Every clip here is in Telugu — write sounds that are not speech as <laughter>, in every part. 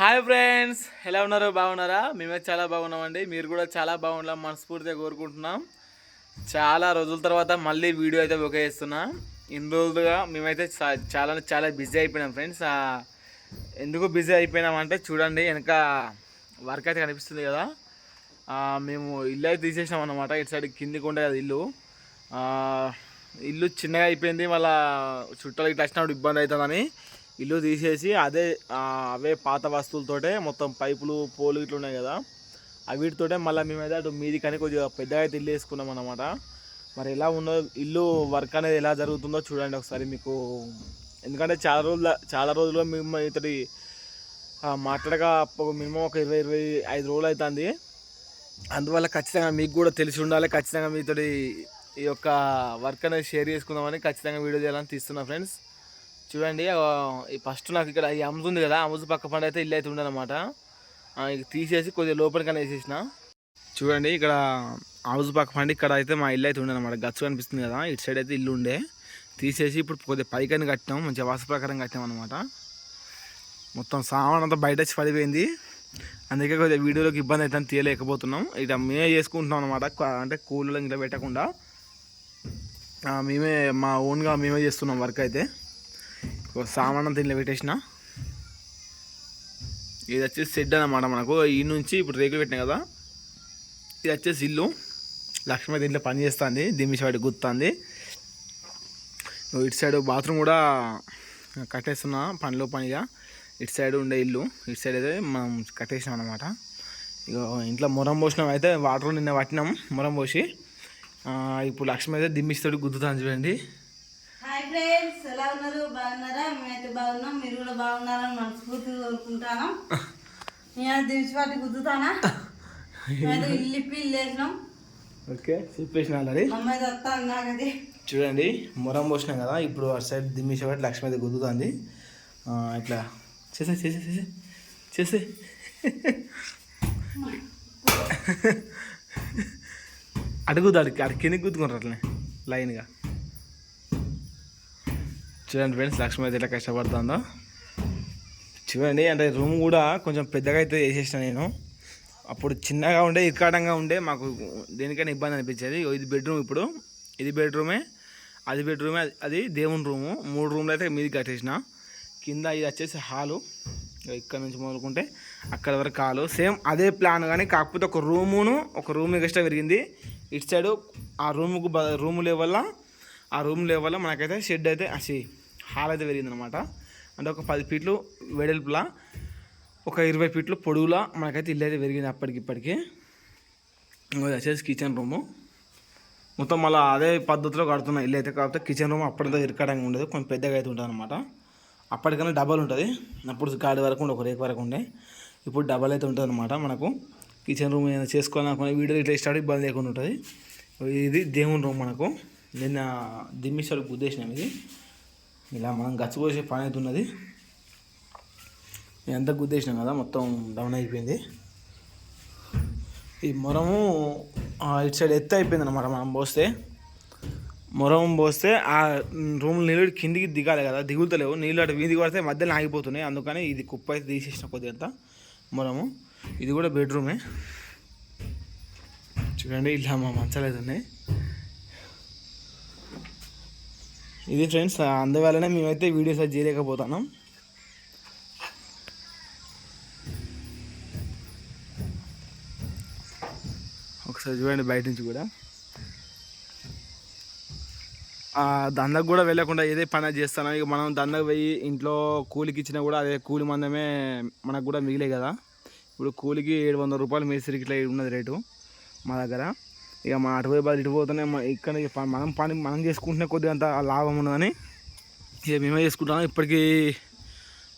హాయ్ ఫ్రెండ్స్ ఎలా ఉన్నారు? బాగున్నారా? మేమే చాలా బాగున్నామండి. మీరు కూడా చాలా బాగున్నాం మనస్ఫూర్తిగా కోరుకుంటున్నాం. చాలా రోజుల తర్వాత మళ్ళీ వీడియో అయితే ఓకే చేస్తున్నా. ఇన్ని రోజులుగా మేమైతే చాలా చాలా బిజీ అయిపోయినాం ఫ్రెండ్స్. ఎందుకు బిజీ అయిపోయినామంటే చూడండి వెనక వర్క్ అయితే కనిపిస్తుంది కదా. మేము ఇల్లు అయితే తీసేసినాం అనమాట ఇటు సైడ్ కిందికి ఉండే కదా ఇల్లు. ఇల్లు చిన్నగా అయిపోయింది మళ్ళీ చుట్టాలు ఇట్లా వచ్చినప్పుడు ఇబ్బంది అవుతుందని. ఇల్లు తీసేసి అదే అవే పాత వస్తువులతోటే మొత్తం పైపులు పోలు ఇట్లా ఉన్నాయి కదా. అవి వీటితోటే మళ్ళీ మేమైతే అటు మీది కానీ కొద్దిగా పెద్దగా అయితే ఇల్లు వేసుకున్నాం అనమాట మరి ఎలా ఉందో ఇల్లు వర్క్ అనేది ఎలా జరుగుతుందో చూడండి ఒకసారి మీకు. ఎందుకంటే చాలా రోజుల చాలా రోజులు మేము ఇతడి మాట్లాడక మినిమం ఒక ఇరవై ఇరవై ఐదు రోజులు అవుతుంది అందువల్ల ఖచ్చితంగా మీకు కూడా తెలిసి ఉండాలి. ఖచ్చితంగా మీతోటి ఈ యొక్క వర్క్ అనేది షేర్ చేసుకుందామని ఖచ్చితంగా వీడియో చేయాలని తీస్తున్నా ఫ్రెండ్స్. చూడండి ఈ ఫస్ట్ నాకు ఇక్కడ ఈ అమ్ముతుంది ఉంది కదా అమ్ముజు పక్క పండు అయితే ఇల్లు అయితే ఉండనమాట తీసేసి కొద్దిగా లోపలికనే వేసేసిన. చూడండి ఇక్కడ హౌస్ పక్క పండి ఇక్కడ అయితే మా ఇల్లు అయితే ఉండనమాట గచ్చు కనిపిస్తుంది కదా ఇటు సైడ్ అయితే ఇల్లు ఉండే. తీసేసి ఇప్పుడు కొద్దిగా పైకని కట్టినాం మంచిగా వాస ప్రకారం కట్టాం అనమాట మొత్తం సామాన్ అంతా బయట వచ్చి పడిపోయింది. అందుకే కొద్దిగా వీడియోలోకి ఇబ్బంది అయితే తీయలేకపోతున్నాం. ఇక మేమే చేసుకుంటున్నాం అనమాట అంటే కూలీలో ఇంట్లో పెట్టకుండా. మేమే మా ఓన్గా మేమే చేస్తున్నాం వర్క్ అయితే. సామాన్ దీనిలో పెట్టేసిన? ఇది వచ్చేసి షెడ్ అనమాట మనకు. ఈ నుంచి ఇప్పుడు రేకులు పెట్టినా కదా? ఇది వచ్చేసి ఇల్లు. లక్ష్మి దీంట్లో పని చేస్తుంది. దిమ్మిసి వాటి గుర్తుంది ఇటు సైడ్ బాత్రూమ్ కూడా కట్టేస్తున్నా పనిలో పనిగా ఇటు సైడ్ ఉండే ఇల్లు. ఇటు సైడ్ అయితే మనం కట్టేసినాం అనమాట ఇక ఇంట్లో మొరం పోసినాం అయితే వాటర్ నిన్న పట్టినాం. మొరం పోసి ఇప్పుడు లక్ష్మి అయితే దిమ్మిస్తోటి గుద్దుతాను చూడండి. ఫ్రెండ్స్ ఎలా ఉన్నారు? బాగున్నారా? మేమైతే బాగున్నాం. మీరు కూడా బాగున్నారని మనస్ఫూర్తిగా కోరుకుంటాను నేను దివిచిపాటి గుద్దుతానా? మేమైతే <laughs> ఇల్లు ఇప్పి ఇల్లు వేసినాం. ఓకే చెప్పేసిన ఆల్రెడీ అమ్మాయి చూడండి మొరం పోసినాం కదా ఇప్పుడు అటు సైడ్ దిమ్మిసే వాటి లక్ష్మి అయితే గుద్దుతుంది. ఇట్లా. చేసే చేసే చేసే చేసే. అడుగుద్దు <laughs> అడిగి అడిగి కిందకి గుద్దుకుంటారు అట్లనే లైన్గా. చూడండి ఫ్రెండ్స్ లక్ష్మి అయితే ఎట్లా కష్టపడుతుందో? చూడండి అంటే రూమ్ కూడా కొంచెం పెద్దగా అయితే వేసేసిన నేను. అప్పుడు చిన్నగా ఉండే ఇరకాటంగా ఉండే మాకు దేనికైనా ఇబ్బంది అనిపించేది. ఇది బెడ్రూమ్ ఇప్పుడు. ఇది బెడ్రూమే అది బెడ్రూమే అది- అది దేవుని రూము మూడు రూమ్లు అయితే మీది కట్టేసిన. కింద ఇది వచ్చేసి హాలు. ఇక్కడ నుంచి మొదలుకుంటే అక్కడ వరకు హాలు. సేమ్ అదే ప్లాన్ కానీ కాకపోతే ఒక రూమును ఒక రూమ్ ఎక్స్ట్రా పెరిగింది. ఇటు సైడు ఆ రూముకు బ రూము వల్ల ఆ రూమ్ వల్ల మనకైతే షెడ్ అయితే అసి హాల్ అయితే పెరిగింది అనమాట అంటే ఒక పది ఫీట్లు వెడల్పులా ఒక ఇరవై ఫీట్లు పొడవులా మనకైతే ఇల్లు అయితే పెరిగింది అప్పటికి ఇప్పటికి. ఇంకో వచ్చేసి కిచెన్ రూము మొత్తం మళ్ళీ అదే పద్ధతిలో కడుతున్న ఇల్లు అయితే కాకపోతే కిచెన్ రూమ్ అప్పటితో ఇరకడంగా ఉండదు. కొంచెం పెద్దగా అయితే ఉంటుంది అనమాట అప్పటికన్నా డబల్ ఉంటుంది. అప్పుడు గాడి వరకు ఉండే ఒక రేకు వరకు ఉండే. ఇప్పుడు డబల్ అయితే ఉంటుంది అనమాట మనకు. కిచెన్ రూమ్ ఏదైనా చేసుకోవాలనుకునే వీడియో ఇట్లా స్టార్ట్ ఇబ్బంది లేకుండా ఉంటుంది. ఇది దేవుని రూమ్ మనకు. నిన్న దిమ్మిసాడు ఉద్దేశం ఇది ఇలా మనం గచ్చిపోసే పని అయితే ఉన్నది. ఎంత గుద్దేసినాం కదా మొత్తం డౌన్ అయిపోయింది. ఈ మొరము ఆ, ఇటు సైడ్ ఎత్తు అయిపోయింది అనమాట మనం పోస్తే. మొరం పోస్తే ఆ రూమ్ నీళ్ళు కిందికి దిగాలి కదా దిగుతలేవు నీళ్ళు అటు వీధికి పడితే మధ్యలో ఆగిపోతున్నాయి. అందుకని ఇది కుప్ప అయితే తీసేసిన కొద్దిగా అంతా మొరము. ఇది కూడా బెడ్రూమే చూడండి ఇలా మా మంచాలు అయితే ఉన్నాయి. ఇది ఫ్రెండ్స్ అందువల్లనే మేమైతే వీడియోస్ అది చేయలేకపోతున్నాం. ఒకసారి చూడండి బయట నుంచి కూడా. ఆ దందకు కూడా వెళ్ళకుండా ఏదే పని చేస్తాను ఇక మనం దందకు పోయి ఇంట్లో కూలికి ఇచ్చినా కూడా అదే కూలి మందమే మనకు కూడా మిగిలే కదా. ఇప్పుడు కూలికి ఏడు వందల రూపాయలు మేస్త్రికి ఇట్లా ఉన్నది రేటు మా దగ్గర. ఇక మన అటువైపు బదులు ఇటు పోతేనే ఇక్కడ ఇక మనం పని మనం చేసుకుంటేనే కొద్దిగా అంత లాభం ఉన్నదని ఇక మేమే చేసుకుంటాం ఇప్పటికీ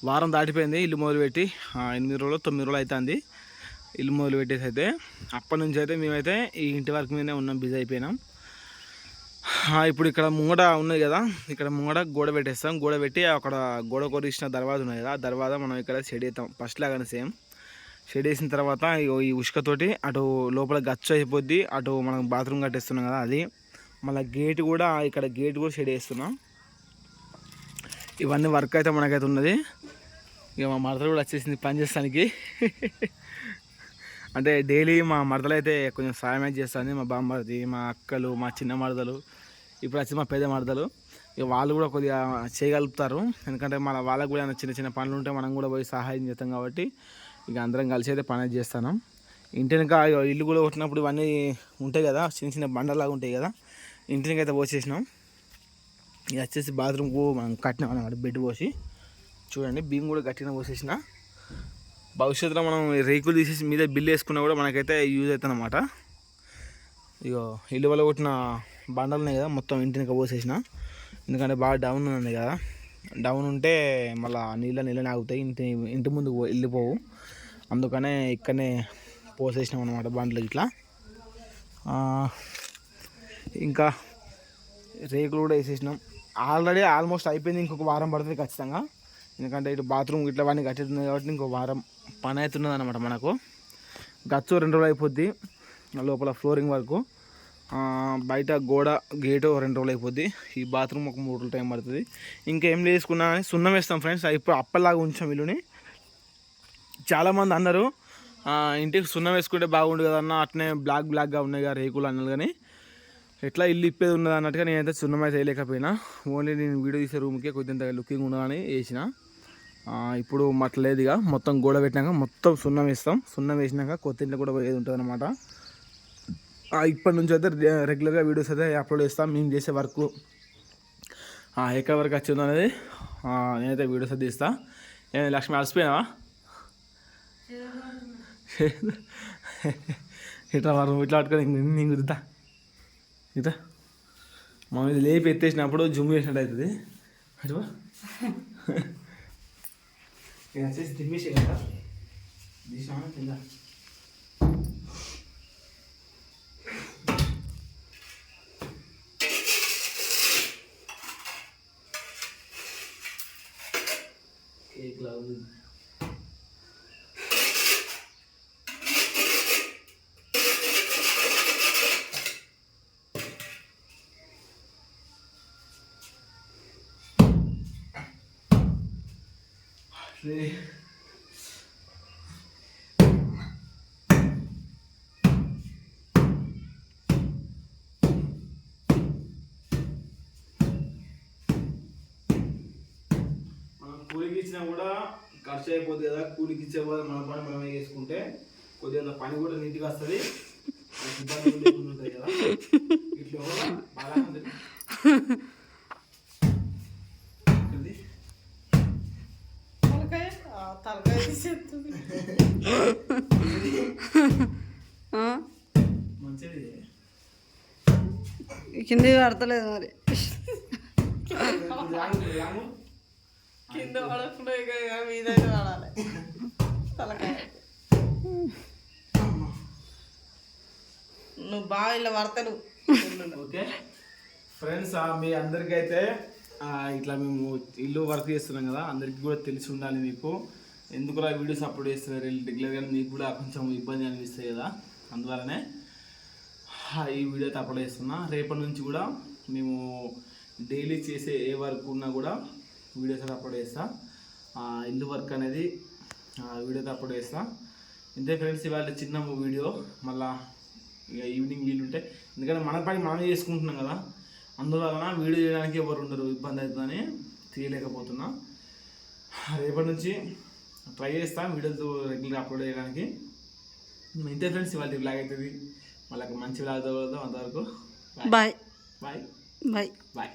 వారం దాటిపోయింది ఇల్లు మొదలుపెట్టి. ఆ, ఎనిమిది రోజులు తొమ్మిది రోజులు అవుతుంది ఇల్లు మొదలు పెట్టేసి అయితే. అప్పటి నుంచి అయితే మేమైతే ఈ ఇంటి వర్క్ మీదనే ఉన్నాం బిజీ అయిపోయినాం. ఇప్పుడు ఇక్కడ ముంగడ ఉన్నది కదా ఇక్కడ ముంగడ గోడ పెట్టేస్తాం. గోడ పెట్టి అక్కడ గోడ కొరిసిన దర్వాజ ఉన్నది కదా ఆ దర్వాజ మనం ఇక్కడ షెడ్ అవుతాం ఫస్ట్ లాగానే సేమ్. షెడ్ వేసిన తర్వాత ఇగో ఈ ఉష్కతోటి అటు లోపల గచ్చు అయిపోద్ది అటు మనం బాత్రూమ్ కట్టేస్తున్నాం కదా అది. మళ్ళీ గేట్ కూడా ఇక్కడ గేట్ కూడా షెడ్ వేస్తున్నాం. ఇవన్నీ వర్క్ అయితే మనకైతే ఉన్నది. ఇక మా మరదలు కూడా వచ్చేసింది పని చేస్తానికి. <laughs> అంటే డైలీ మా మరదలు అయితే కొంచెం సాయం అయితే చేస్తుంది. మా బామ్మది మా అక్కలు మా చిన్న మరదలు ఇప్పుడు వచ్చి మా పెద్ద మరదలు. ఇక వాళ్ళు కూడా కొద్దిగా చేయగలుగుతారు ఎందుకంటే మన వాళ్ళకు కూడా ఏమైనా చిన్న చిన్న పనులు ఉంటే మనం కూడా పోయి సహాయం చేస్తాం కాబట్టి ఇక అందరం కలిసి అయితే పని చేస్తాను ఇంటి వెనక ఇల్లు కూడా కొట్టినప్పుడు ఇవన్నీ ఉంటాయి కదా చిన్న చిన్న బండలాగా ఉంటాయి కదా ఇంటికి అయితే పోసేసినాం. ఇక వచ్చేసి బాత్రూమ్కు మనం కట్టినాం అనమాట బెడ్ పోసి. చూడండి భీమ్ కూడా గట్టిన పోసేసిన. భవిష్యత్తులో మనం రేకులు తీసేసి మీద బిల్లు వేసుకున్నా కూడా మనకైతే యూజ్ అవుతుంది అనమాట ఇగో ఇల్లు వల్ల కొట్టిన బండలు ఉన్నాయి కదా మొత్తం ఇంటికి పోసేసిన. ఎందుకంటే బాగా డౌన్ ఉంది కదా. డౌన్ ఉంటే మళ్ళీ నీళ్ళ నీళ్ళని ఆగుతాయి ఇంటి ఇంటి ముందు పో- వెళ్ళిపోవు అందుకనే ఇక్కడనే పోసేసినాం అనమాట బండ్లు ఇట్లా. ఇంకా రేకులు కూడా వేసేసినాం. ఆల్రెడీ ఆల్మోస్ట్ అయిపోయింది ఇంకొక వారం పడుతుంది ఖచ్చితంగా. ఎందుకంటే ఇటు బాత్రూమ్ ఇట్లా అవన్నీ కట్టేస్తుంది కాబట్టి ఇంకో వారం పని అవుతున్నది అనమాట మనకు. గచ్చు రెండు రోజులు అయిపోద్ది లోపల ఫ్లోరింగ్ వరకు. బయట గోడ గేటు రెండు రోజులు అయిపోద్ది. ఈ బాత్రూమ్ ఒక మూడు రోజులు టైం పడుతుంది. ఇంకేం వేసుకున్నా కానీ సున్నం వేస్తాం ఫ్రెండ్స్. ఇప్పుడు అప్పలాగా ఉంచాం వీళ్ళుని. చాలామంది అన్నారు ఇంటికి సున్నం వేసుకుంటే బాగుండు కదన్న అట్నే బ్లాక్ బ్లాక్గా ఉన్నాయి కదా రేకులు అన్నారు కానీ ఎట్లా ఇల్లు ఇప్పేది ఉన్నది అన్నట్టుగా నేనైతే సున్నం అయితే వేయలేకపోయినా. ఓన్లీ నేను వీడియో తీసే రూమ్కే కొద్దింత లుకింగ్ ఉండదని వేసిన. ఇప్పుడు మట్లేదు ఇక మొత్తం గోడ పెట్టినాక మొత్తం సున్నం వేస్తాం. సున్నం వేసినాక కొత్త ఇంట్లో కూడా ఏది ఉంటుంది అనమాట ఇప్పటి నుంచి అయితే రెగ్యులర్గా వీడియోస్ అయితే అప్లోడ్ చేస్తాం. మేము చేసే వర్క్ ఎక్కడ వరకు వచ్చిందో అనేది నేనైతే వీడియోస్ అయితే తీస్తా. ఏ లక్ష్మి అలసిపోయినావా? <laughs> ఇట్లా వారు ఇట్లా పట్టుకొని నేను కుదుతా ఇట్లా మా మీద లేపి ఎత్తేసినప్పుడు జుమ్ చేసినట్టు అవుతుంది. అటువా వచ్చేసి తిమ్మేసే కదా కింద एक लावून ते కూలికి ఇచ్చినా కూడా ఖర్చు అయిపోద్ది కదా కూలికి ఇచ్చే వాళ్ళు మన పని మనమే చేసుకుంటే కొద్దిగా పని కూడా నీట్గా వస్తుంది. కదా. ఇట్లా బాగా కింద పడతలేదు మరి. కింద పడకుండా ఇక మీద పడాలి. తలకాయ. నువ్వు బాగా ఇలా పడతాడు ఓకే. ఫ్రెండ్స్ మీ అందరికీ అయితే ఆ, ఇట్లా మేము ఇల్లు వర్క్ చేస్తున్నాం కదా అందరికీ కూడా తెలిసి ఉండాలి మీకు. ఎందుకు వీడియోస్ అప్లోడ్ చేస్తున్నారు? రెగ్యులర్గా మీకు కూడా కొంచెం ఇబ్బంది అనిపిస్తాయి కదా అందువల్లనే ఆ, ఈ వీడియో అయితే అప్లోడ్ చేస్తున్నా. రేపటి నుంచి కూడా మేము డైలీ చేసే ఏ వర్క్ ఉన్నా కూడా వీడియోస్ అయితే అప్లోడ్ చేస్తా. ఇల్లు వర్క్ అనేది వీడియో అయితే అప్లోడ్ చేస్తా. ఇంతే ఫ్రెండ్స్ ఇవాళ చిన్న వీడియో. మళ్ళా ఇక ఈవినింగ్ వీలుంటే ఎందుకంటే మన పని మనమే చేసుకుంటున్నాం కదా. అందువలన వీడియో చేయడానికి ఎవరు ఉండరు ఇబ్బంది అవుతుందని తీయలేకపోతున్నా రేపటి నుంచి ట్రై చేస్తా వీడియోస్ రెగ్యులర్గా అప్లోడ్ చేయడానికి. ఇంతే ఫ్రెండ్స్ ఇవాళ బ్లాగ్ అవుతుంది మళ్ళీ మంచి బ్లాగ్ అంతవరకు. Bye bye bye bye